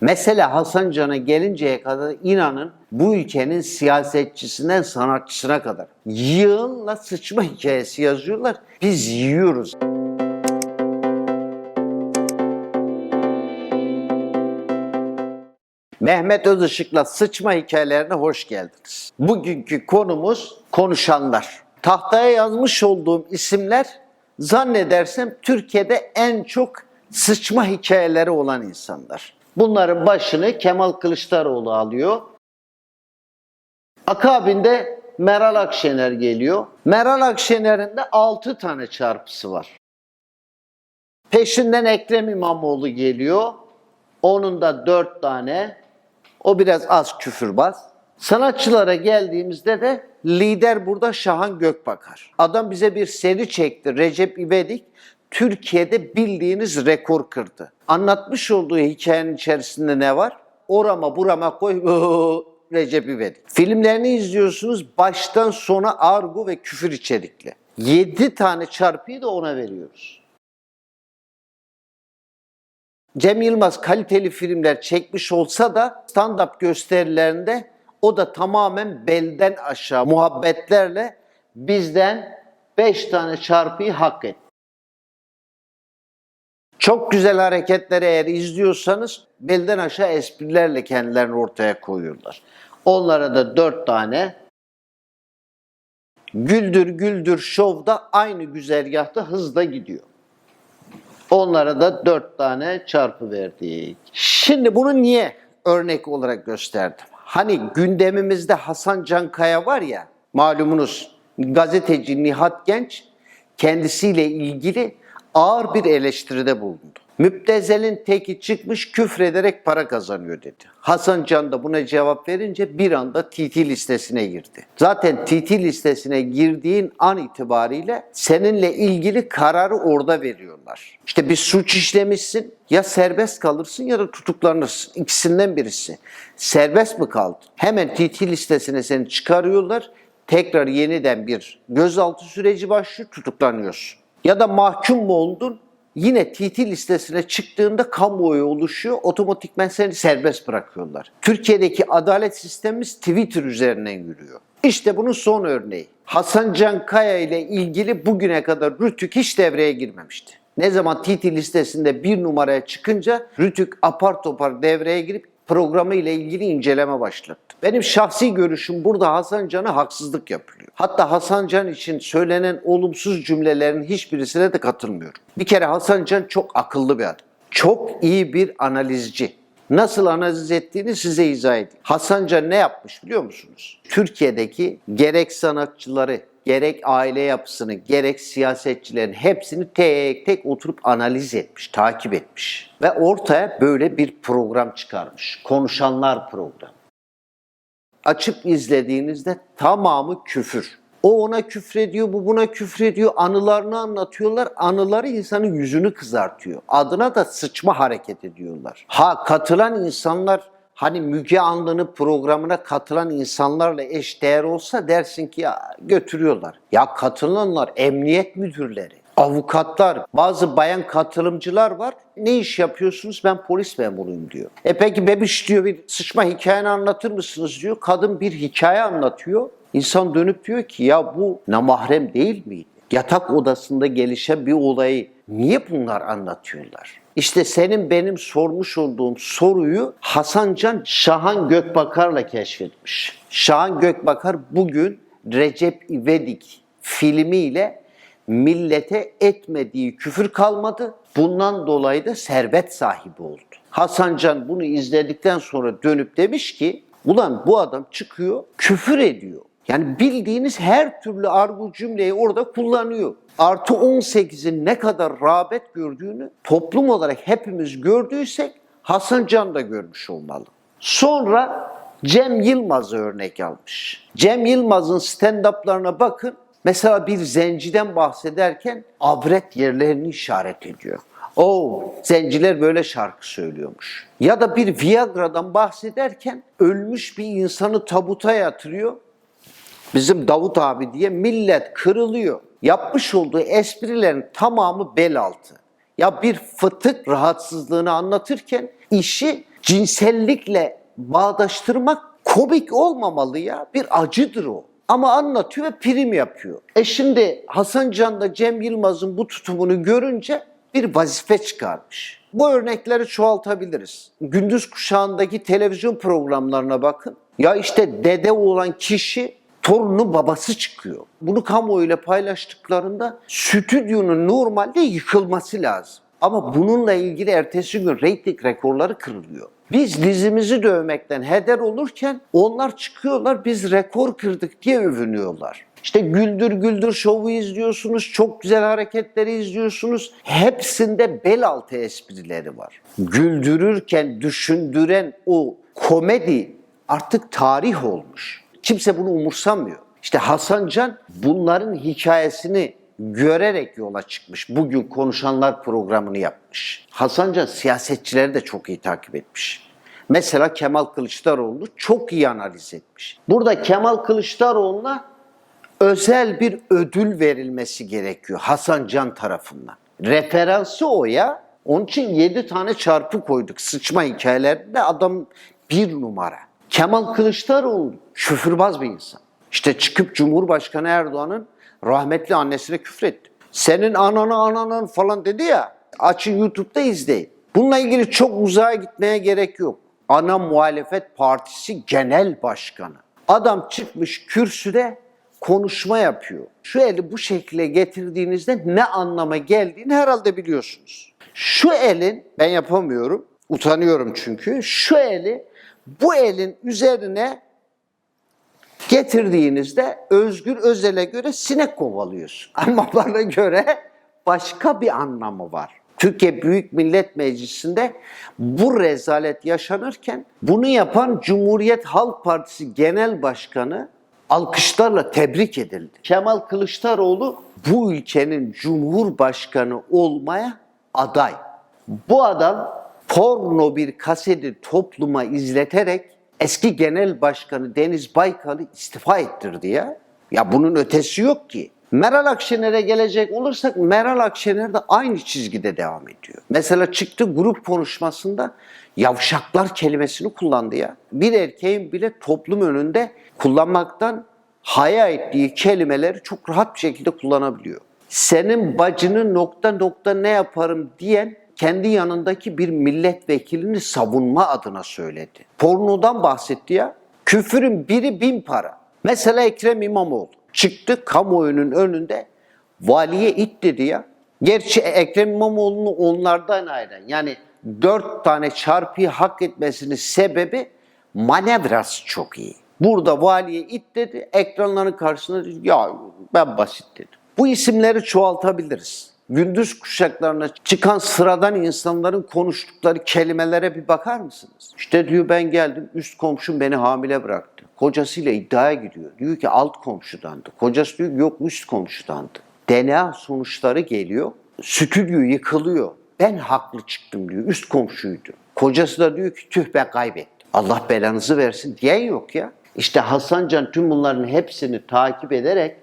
Mesele Hasan Can'a gelinceye kadar inanın bu ülkenin siyasetçisinden sanatçısına kadar yığınla sıçma hikayesi yazıyorlar. Biz yiyoruz. Mehmet Özışık'la sıçma hikayelerine hoş geldiniz. Bugünkü konumuz konuşanlar. Tahtaya yazmış olduğum isimler zannedersem Türkiye'de en çok sıçma hikayeleri olan insanlar. Bunların başını Kemal Kılıçdaroğlu alıyor. Akabinde Meral Akşener geliyor. Meral Akşener'in de 6 tane çarpısı var. Peşinden Ekrem İmamoğlu geliyor. Onun da 4 tane. O biraz az küfürbaz. Sanatçılara geldiğimizde de lider burada Şahan Gökbakar. Adam bize bir seri çekti. Recep İvedik Türkiye'de bildiğiniz rekor kırdı. Anlatmış olduğu hikayenin içerisinde ne var? Orama burama koy Recep İvedik. Filmlerini izliyorsunuz baştan sona argo ve küfür içerikli. 7 tane çarpıyı da ona veriyoruz. Cem Yılmaz kaliteli filmler çekmiş olsa da stand-up gösterilerinde o da tamamen belden aşağı muhabbetlerle bizden 5 tane çarpıyı hak etti. Çok güzel hareketleri eğer izliyorsanız belden aşağı esprilerle kendilerini ortaya koyuyorlar. Onlara da 4 tane Güldür Güldür Show'da aynı güzergahta hızla gidiyor. Onlara da dört tane çarpı verdik. Şimdi bunu niye örnek olarak gösterdim? Hani gündemimizde Hasan Cankaya var ya, malumunuz gazeteci Nihat Genç kendisiyle ilgili ağır bir eleştiride bulundu. Müptezel'in teki çıkmış küfrederek para kazanıyor dedi. Hasan Can da buna cevap verince bir anda TT listesine girdi. Zaten TT listesine girdiğin an itibariyle seninle ilgili kararı orada veriyorlar. İşte bir suç işlemişsin ya serbest kalırsın ya da tutuklanırsın. İkisinden birisi. Serbest mi kaldın? Hemen TT listesine seni çıkarıyorlar. Tekrar yeniden bir gözaltı süreci başlıyor, tutuklanıyorsun. Ya da mahkum mu oldun? Yine TT listesine çıktığında kamuoyu oluşuyor. Otomatikmen seni serbest bırakıyorlar. Türkiye'deki adalet sistemimiz Twitter üzerinden yürüyor. İşte bunun son örneği. Hasan Can Kaya ile ilgili bugüne kadar Rütük hiç devreye girmemişti. Ne zaman TT listesinde bir numaraya çıkınca Rütük apar topar devreye girip programı ile ilgili inceleme başlattı. Benim şahsi görüşüm burada Hasan Can'a haksızlık yapılıyor. Hatta Hasan Can için söylenen olumsuz cümlelerin hiçbirisine de katılmıyorum. Bir kere Hasan Can çok akıllı bir adam. Çok iyi bir analizci. Nasıl analiz ettiğini size izah edeyim. Hasan Can ne yapmış biliyor musunuz? Türkiye'deki gerek sanatçıları, gerek aile yapısını, gerek siyasetçilerin hepsini tek tek oturup analiz etmiş, takip etmiş. Ve ortaya böyle bir program çıkarmış. Konuşanlar programı açıp izlediğinizde tamamı küfür. O ona küfrediyor, bu buna küfrediyor, anılarını anlatıyorlar. Anıları insanın yüzünü kızartıyor. Adına da sıçma hareket ediyorlar. Ha katılan insanlar hani Müge Anlı'nın programına katılan insanlarla eşdeğer olsa dersin ki ya götürüyorlar. Ya katılanlar emniyet müdürleri, avukatlar, bazı bayan katılımcılar var. Ne iş yapıyorsunuz? Ben polis memuruyum diyor. E peki bebiş diyor bir sıçma hikayeni anlatır mısınız diyor. Kadın bir hikaye anlatıyor. İnsan dönüp diyor ki ya bu namahrem değil miydi? Yatak odasında gelişen bir olayı niye bunlar anlatıyorlar? İşte senin benim sormuş olduğum soruyu Hasan Can Şahan Gökbakar'la keşfetmiş. Şahan Gökbakar bugün Recep İvedik filmiyle millete etmediği küfür kalmadı. Bundan dolayı da servet sahibi oldu. Hasan Can bunu izledikten sonra dönüp demiş ki ulan bu adam çıkıyor küfür ediyor. Yani bildiğiniz her türlü argo cümleyi orada kullanıyor. Artı 18'in ne kadar rağbet gördüğünü toplum olarak hepimiz gördüysek Hasan Can da görmüş olmalı. Sonra Cem Yılmaz'ı örnek almış. Cem Yılmaz'ın stand-up'larına bakın. Mesela bir zenciden bahsederken avret yerlerini işaret ediyor. O zenciler böyle şarkı söylüyormuş. Ya da bir Viagra'dan bahsederken ölmüş bir insanı tabuta yatırıyor. Bizim Davut abi diye millet kırılıyor. Yapmış olduğu esprilerin tamamı bel altı. Ya bir fıtık rahatsızlığını anlatırken işi cinsellikle bağdaştırmak komik olmamalı ya. Bir acıdır o. Ama anlatıyor ve prim yapıyor. E şimdi Hasan Can da Cem Yılmaz'ın bu tutumunu görünce bir vazife çıkarmış. Bu örnekleri çoğaltabiliriz. Gündüz kuşağındaki televizyon programlarına bakın. Ya işte dede olan kişi torunu babası çıkıyor. Bunu kamuoyuyla paylaştıklarında stüdyonun normalde yıkılması lazım. Ama bununla ilgili ertesi gün reyting rekorları kırılıyor. Biz dizimizi dövmekten heder olurken onlar çıkıyorlar biz rekor kırdık diye övünüyorlar. İşte Güldür Güldür şovu izliyorsunuz, çok güzel hareketleri izliyorsunuz. Hepsinde bel altı esprileri var. Güldürürken düşündüren o komedi artık tarih olmuş. Kimse bunu umursamıyor. İşte Hasan Can bunların hikayesini görerek yola çıkmış. Bugün konuşanlar programını yapmış. Hasan Can siyasetçileri de çok iyi takip etmiş. Mesela Kemal Kılıçdaroğlu çok iyi analiz etmiş. Burada Kemal Kılıçdaroğlu'na özel bir ödül verilmesi gerekiyor Hasan Can tarafından. Referansı o ya. Onun için 7 tane çarpı koyduk sıçma hikayelerinde adam bir numara. Kemal Kılıçdaroğlu küfürbaz bir insan. İşte çıkıp Cumhurbaşkanı Erdoğan'ın rahmetli annesine küfretti. Senin ananı ananın falan dedi ya. Açın YouTube'da izleyin. Bununla ilgili çok uzağa gitmeye gerek yok. Ana Muhalefet Partisi Genel Başkanı. Adam çıkmış kürsüde konuşma yapıyor. Şu eli bu şekilde getirdiğinizde ne anlama geldiğini herhalde biliyorsunuz. Şu elin, ben yapamıyorum, utanıyorum çünkü, şu eli bu elin üzerine getirdiğinizde Özgür Özel'e göre sinek kovalıyorsun. Ama bana göre başka bir anlamı var. Türkiye Büyük Millet Meclisi'nde bu rezalet yaşanırken bunu yapan Cumhuriyet Halk Partisi Genel Başkanı alkışlarla tebrik edildi. Kemal Kılıçdaroğlu bu ülkenin Cumhurbaşkanı olmaya aday. Bu adam porno bir kaseti topluma izleterek eski genel başkanı Deniz Baykal'ı istifa ettirdi ya. Ya bunun ötesi yok ki. Meral Akşener'e gelecek olursak Meral Akşener de aynı çizgide devam ediyor. Mesela çıktı grup konuşmasında yavşaklar kelimesini kullandı ya. Bir erkeğin bile toplum önünde kullanmaktan haya ettiği kelimeleri çok rahat bir şekilde kullanabiliyor. Senin bacının nokta nokta ne yaparım diyen kendi yanındaki bir milletvekilini savunma adına söyledi. Pornodan bahsetti ya. Küfürün biri bin para. Mesela Ekrem İmamoğlu çıktı kamuoyunun önünde valiye it dedi ya. Gerçi Ekrem İmamoğlu'nu onlardan ayıran yani dört tane çarpıyı hak etmesinin sebebi manevrası çok iyi. Burada valiye it dedi, ekranların karşısında dedi, ya ben basit dedim. Bu isimleri çoğaltabiliriz. Gündüz kuşaklarına çıkan sıradan insanların konuştukları kelimelere bir bakar mısınız? İşte diyor ben geldim, üst komşum beni hamile bıraktı. Kocasıyla iddiaya gidiyor. Diyor ki alt komşudandı. Kocası diyor yok üst komşudandı. DNA sonuçları geliyor. Stüdyo yıkılıyor. Ben haklı çıktım diyor. Üst komşuydu. Kocası da diyor ki tüh ben kaybettim. Allah belanızı versin diyen yok ya. İşte Hasan Can tüm bunların hepsini takip ederek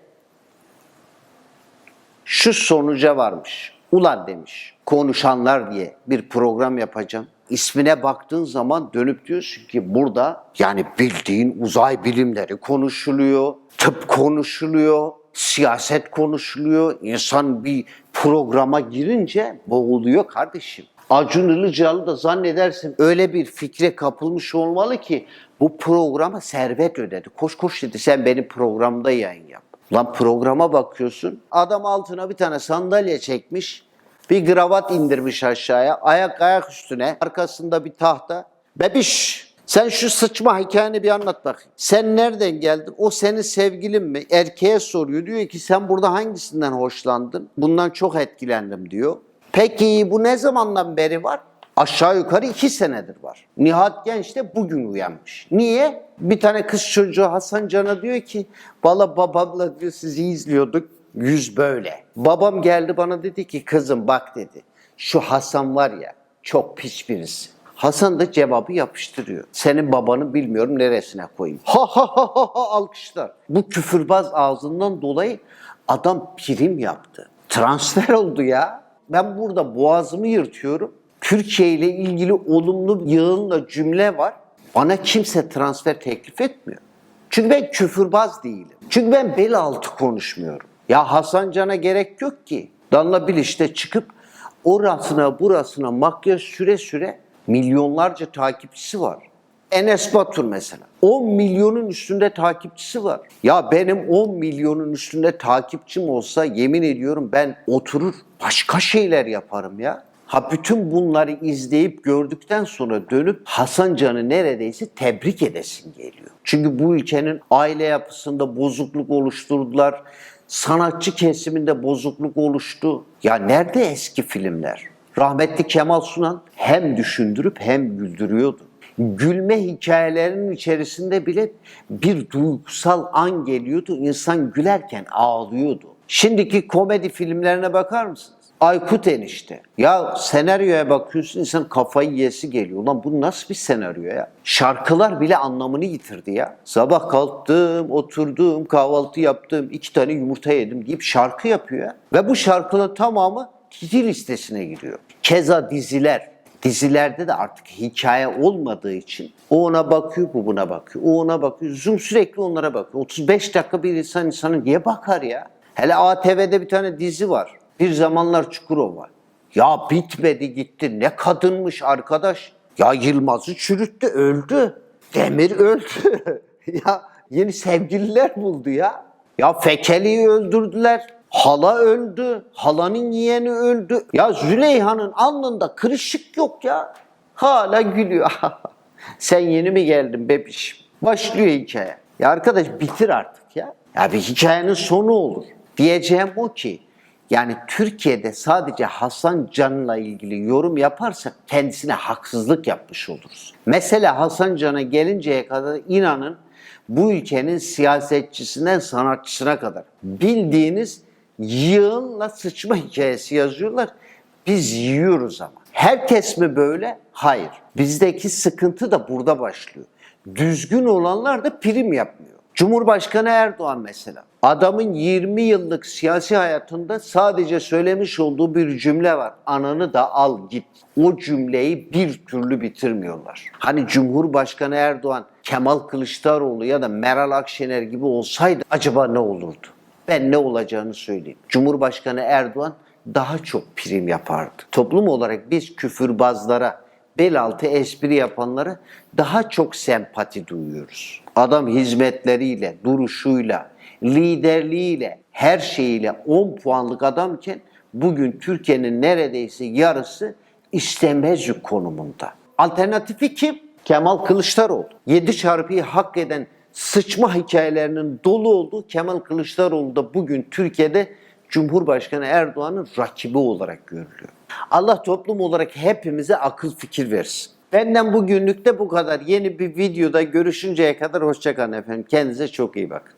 şu sonuca varmış. Ulan demiş konuşanlar diye bir program yapacağım. İsmine baktığın zaman dönüp diyorsun ki burada yani bildiğin uzay bilimleri konuşuluyor, tıp konuşuluyor, siyaset konuşuluyor. İnsan bir programa girince boğuluyor kardeşim. Acun Ilıcalı da zannedersin öyle bir fikre kapılmış olmalı ki bu programa servet ödedi. Koş koş dedi sen benim programda yayın yap. Lan programa bakıyorsun adam altına bir tane sandalye çekmiş. Bir kravat indirmiş aşağıya. Ayak ayak üstüne. Arkasında bir tahta. Bebiş sen şu sıçma hikayeni bir anlat bakayım. Sen nereden geldin? O senin sevgilin mi? Erkeğe soruyor. Diyor ki sen burada hangisinden hoşlandın? Bundan çok etkilendim diyor. Peki bu ne zamandan beri var? Aşağı yukarı iki senedir var. Nihat Genç de bugün uyanmış. Niye? Bir tane kız çocuğu Hasan Can'a diyor ki valla babamla diyor sizi izliyorduk. Yüz böyle. Babam geldi bana dedi ki kızım bak dedi. Şu Hasan var ya çok pis birisi. Hasan da cevabı yapıştırıyor. Senin babanı bilmiyorum neresine koyayım. Ha ha ha ha ha alkışlar. Bu küfürbaz ağzından dolayı adam prim yaptı. Transfer oldu ya. Ben burada boğazımı yırtıyorum. Türkiye ile ilgili olumlu yığınla cümle var. Bana kimse transfer teklif etmiyor. Çünkü ben küfürbaz değilim. Çünkü ben bel altı konuşmuyorum. Ya Hasan Can'a gerek yok ki. Danla Biliş'te çıkıp orasına burasına makyaj süre süre milyonlarca takipçisi var. Enes Batur mesela. 10 milyonun üstünde takipçisi var. Ya benim 10 milyonun üstünde takipçim olsa yemin ediyorum ben oturur başka şeyler yaparım ya. Ha bütün bunları izleyip gördükten sonra dönüp Hasan Can'ı neredeyse tebrik edesin geliyor. Çünkü bu ülkenin aile yapısında bozukluk oluşturdular. Sanatçı kesiminde bozukluk oluştu. Ya nerede eski filmler? Rahmetli Kemal Sunan hem düşündürüp hem güldürüyordu. Gülme hikayelerinin içerisinde bile bir duygusal an geliyordu. İnsan gülerken ağlıyordu. Şimdiki komedi filmlerine bakar mısınız? Aykut enişte. Ya senaryoya bakıyorsun insan kafayı yesi geliyor. Ulan bu nasıl bir senaryo ya? Şarkılar bile anlamını yitirdi ya. Sabah kalktım, oturdum, kahvaltı yaptım, iki tane yumurta yedim deyip şarkı yapıyor ya. Ve bu şarkının tamamı titi listesine giriyor. Keza diziler. Dizilerde de artık hikaye olmadığı için o ona bakıyor, bu buna bakıyor. O ona bakıyor. Zoom sürekli onlara bakıyor. 35 dakika bir insan insana niye bakar ya? Hele ATV'de bir tane dizi var. Bir zamanlar Çukurova. Ya bitmedi gitti. Ne kadınmış arkadaş. Ya Yılmaz'ı çürüttü, öldü. Demir öldü. ya yeni sevgililer buldu ya. Ya Fekeli'yi öldürdüler. Hala öldü. Halanın yeğeni öldü. Ya Züleyha'nın alnında kırışık yok ya. Hala gülüyor. Sen yeni mi geldin bebişim? Başlıyor hikaye. Ya arkadaş bitir artık ya. Ya bir hikayenin sonu olur. Diyeceğim o ki yani Türkiye'de sadece Hasan Can'la ilgili yorum yaparsak kendisine haksızlık yapmış oluruz. Mesela Hasan Can'a gelinceye kadar inanın bu ülkenin siyasetçisinden sanatçısına kadar bildiğiniz yığınla sıçma hikayesi yazıyorlar. Biz yiyoruz ama. Herkes mi böyle? Hayır. Bizdeki sıkıntı da burada başlıyor. Düzgün olanlar da prim yapmıyor. Cumhurbaşkanı Erdoğan mesela. Adamın 20 yıllık siyasi hayatında sadece söylemiş olduğu bir cümle var. Ananı da al git. O cümleyi bir türlü bitirmiyorlar. Hani Cumhurbaşkanı Erdoğan, Kemal Kılıçdaroğlu ya da Meral Akşener gibi olsaydı acaba ne olurdu? Ben ne olacağını söyleyeyim. Cumhurbaşkanı Erdoğan daha çok prim yapardı. Toplum olarak biz küfürbazlara, bel altı espri yapanlara daha çok sempati duyuyoruz. Adam hizmetleriyle, duruşuyla, liderliğiyle, her şeyiyle 10 puanlık adamken bugün Türkiye'nin neredeyse yarısı istemez konumunda. Alternatifi kim? Kemal Kılıçdaroğlu. 7 çarpıyı hak eden sıçma hikayelerinin dolu olduğu Kemal Kılıçdaroğlu da bugün Türkiye'de Cumhurbaşkanı Erdoğan'ın rakibi olarak görülüyor. Allah toplum olarak hepimize akıl fikir versin. Benden bugünlük de bu kadar. Yeni bir videoda görüşünceye kadar hoşçakalın efendim. Kendinize çok iyi bakın.